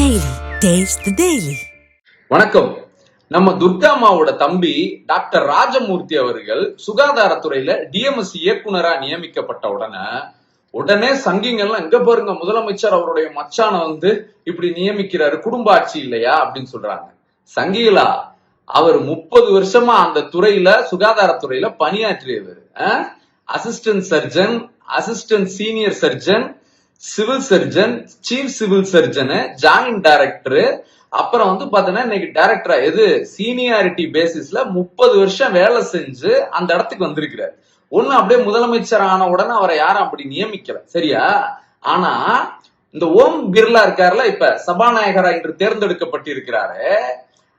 Daily taste daily வணக்கம். நம்ம துர்காமாவோட தம்பி டாக்டர் ராஜமூர்த்தி அவர்கள் சுகாதாரத்துறையில டிஎம்எஸ் இயக்குனரா நியமிக்கப்பட்ட உடனே உடனே சங்கிங்கெல்லாம் எங்க பாருங்க முதலமைச்சர் அவருடைய மச்சான வந்து இப்படி நியமிக்கிறாரு குடும்ப ஆட்சி இல்லையா அப்படின்னு சொல்றாங்க. சங்கிகளா அவர் முப்பது வருஷமா அந்த துறையில சுகாதாரத்துறையில பணியாற்றியவர். Assistant surgeon assistant senior surgeon civil surgeon chief civil surgeon joint director அப்புறம் வந்து பாத்தீங்கன்னா இன்னைக்கு டைரக்டரா எது? சீனியாரிட்டி பேசிஸ்ல முப்பது வருஷம் வேலை செஞ்சு அந்த இடத்துக்கு வந்திருக்கிறார். ஒண்ணு அப்படியே முதலமைச்சர் ஆன உடனே அவரை யாரும் அப்படி நியமிக்கல. சரியா? ஆனா இந்த ஓம் பிர்லா இருக்காருல இப்ப சபாநாயகரா இன்று தேர்ந்தெடுக்கப்பட்டிருக்கிறாரு.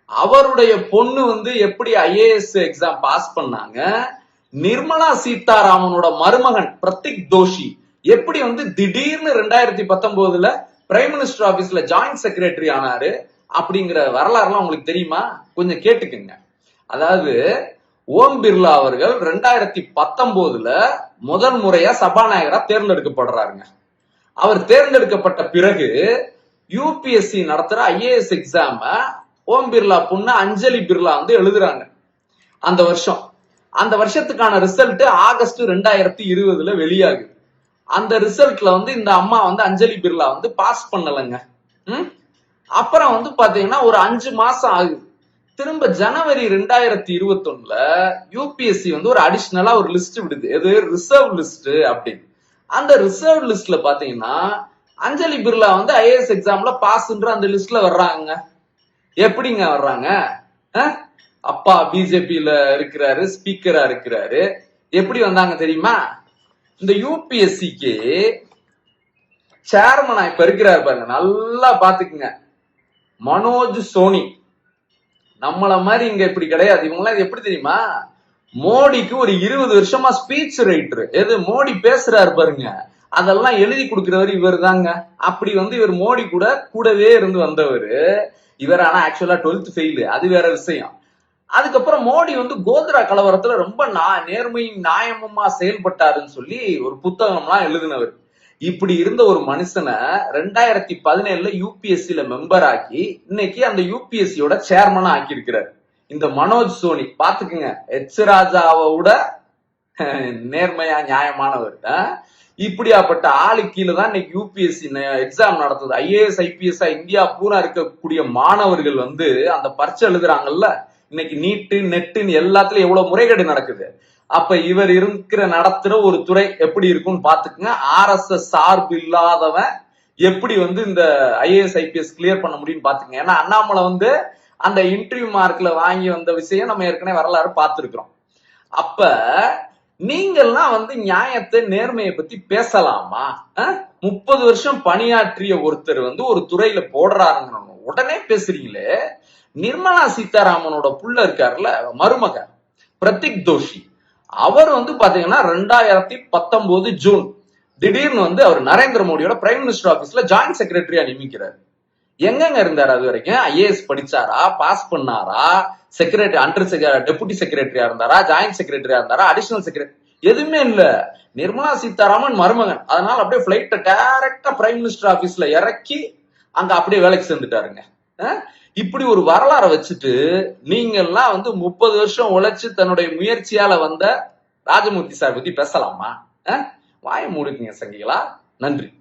அவருடைய பொண்ணு வந்து எப்படி ஐஏஎஸ் எக்ஸாம் பாஸ் பண்ணாங்க? நிர்மலா சீதாராமனோட மருமகன் பிரத்திக் தோஷி. எப்படி வந்து திடீர்னு ரெண்டாயிரத்தி பத்தொன்பதுல பிரைம் மினிஸ்டர் ஆபீஸ்ல ஜாயிண்ட் செக்ரட்டரி ஆனாரு அப்படிங்கிற வரலாறுலாம் உங்களுக்கு தெரியுமா? கொஞ்சம் கேட்டுக்குங்க. அதாவது ஓம் பிர்லா அவர்கள் ரெண்டாயிரத்தி பத்தொன்பதுல முதல் முறையா சபாநாயகரா தேர்ந்தெடுக்கப்படுறாருங்க. அவர் தேர்ந்தெடுக்கப்பட்ட பிறகு யூபிஎஸ்சி நடத்துற ஐஏஎஸ் எக்ஸாம ஓம் பிர்லா பொண்ணு அஞ்சலி பிர்லா வந்து எழுதுறாங்க. அந்த வருஷம். அந்த வருஷத்துக்கான ரிசல்ட் ஆகஸ்ட் ரெண்டாயிரத்தி இருபதுல வெளியாகுது. அந்த ரிசல்ட்ல வந்து இந்த அம்மா வந்து அஞ்சலி பிர்லா வந்து பாஸ் பண்ணலைங்க. ம்? அப்புறம் வந்து பாத்தீங்கன்னா ஒரு அஞ்சு மாசம் ஆகுது. திரும்ப ஜனவரி ரெண்டாயிரத்தி இருபத்தொன்னுல யூபிஎஸ்சி வந்து ஒரு அடிஷ்னலா ஒரு லிஸ்ட் விடுது. எது? ரிசர்வ் லிஸ்ட் அப்படின்னு. அந்த ரிசர்வ் லிஸ்ட்ல பாத்தீங்கன்னா அஞ்சலி பிர்லா வந்து ஐஏஎஸ் எக்ஸாம்ல பாஸ்ன்ற அந்த லிஸ்ட்ல வர்றாங்க. எப்படிங்க வர்றாங்க? அப்பா பிஜேபியில இருக்கிறாரு ஸ்பீக்கரா இருக்கிறாரு. எப்படி வந்தாங்க தெரியுமா? இந்த யூபிஎஸ்சிக்கு சேர்மனா இப்ப இருக்கிறாரு பாருங்க. நல்லா பாத்துக்குங்க மனோஜ் சோனி. நம்மள மாதிரி இங்க இப்படி கிடையாது. இவங்கெல்லாம் இது எப்படி தெரியுமா? மோடிக்கு ஒரு இருபது வருஷமா ஸ்பீச் ரைட்டர் எது? மோடி பேசுறாரு பாருங்க. அதெல்லாம் எழுதி கொடுக்கிறவர் இவர் தாங்க அப்படி வந்து இவர் மோடி கூட கூடவே இருந்து வந்தவர். இவர் ஆனா ஆக்சுவலா டுவெல்த் ஃபெயிலு அது வேற விஷயம். அதுக்கப்புறம் மோடி வந்து கோத்ரா கலவரத்துல ரொம்ப நா- நேர்மையும் நியாயமுமா செயல்பட்டாருன்னு சொல்லி ஒரு புத்தகம்லாம் எழுதினவர். இப்படி இருந்த ஒரு மனுஷனை ரெண்டாயிரத்தி பதினேழுல யூபிஎஸ்சில மெம்பர் ஆக்கி இன்னைக்கு அந்த யூபிஎஸ்சியோட சேர்மனா ஆக்கி இருக்கிறார் இந்த மனோஜ் சோனி பாத்துக்குங்க எச் ராஜாவோட விட நேர்மையா நியாயமானவர். இப்படியாப்பட்ட ஆளு கீழே தான் இன்னைக்கு யூபிஎஸ்சி எக்ஸாம் நடத்துது. ஐஏஎஸ் ஐபிஎஸ் இந்தியா பூரா இருக்கக்கூடிய மாணவர்கள் வந்து அந்த பரீட்சை எழுதுறாங்கல்ல இன்னைக்கு நீட்டு நெட்டுன்னு எல்லாத்துலயும் எவ்வளவு முறைகேடு நடக்குது? அப்ப இவர் இருக்கிற நடத்துற ஒரு துறை எப்படி இருக்கும்னு பாத்துக்குங்க ஆர்எஸ்எஸ் சார்பு இல்லாதவன் எப்படி வந்து இந்த ஐஏஎஸ் ஐபிஎஸ் கிளியர் பண்ண முடியும்னு பாத்துக்கங்க ஏன்னா அண்ணாமலை வந்து அந்த இன்டர்வியூ மார்க்ல வாங்கி வந்த விஷயம் நம்ம ஏற்கனவே வரலாறு பார்த்திருக்கிறோம். அப்ப நீங்கள்லாம் வந்து நியாயத்தை நேர்மையை பத்தி பேசலாமா? முப்பது வருஷம் பணியாற்றிய ஒருத்தர் வந்து ஒரு துறையில போடுறாருங்க உடனே பேசுறீங்களே. நிர்மலா சீதாராமனோட புள்ள இருக்காருல்ல மருமக பிரதிக் தோஷி. அவர் வந்து பாத்தீங்கன்னா ரெண்டாயிரத்தி பத்தொன்பது ஜூன் திடீர்னு வந்து அவர் நரேந்திர மோடியோட பிரைம் மினிஸ்டர் ஆபீஸ்ல ஜாயிண்ட் செக்ரட்டரியா நியமிக்கிறார். எங்கெங்க இருந்தாரு அது வரைக்கும்? ஐஏஎஸ் படிச்சாரா? பாஸ் பண்ணாரா? செக்ரட்டரி அண்டர் டெபுட்டி செக்ரட்டரியா இருந்தாரா? ஜாயிண்ட் செக்ரட்டரியா இருந்தாரா? அடிஷனல் செக்ரட்டரி எதுவுமே இல்ல. நிர்மலா சீதாராமன் மருமகன். அதனால அப்படியே பிளைட்ட டைரக்டா பிரைம் மினிஸ்டர் ஆபீஸ்ல இறக்கி அங்க அப்படியே வேலைக்கு சேர்ந்துட்டாருங்க. இப்படி ஒரு வரலாறை வச்சுட்டு நீங்க எல்லாம் வந்து முப்பது வருஷம் உழைச்சு தன்னுடைய முயற்சியால வந்த ராஜமூர்த்தி சார் பத்தி பேசலாமா? வாய மூடுக்குங்க சங்கிகளா. நன்றி.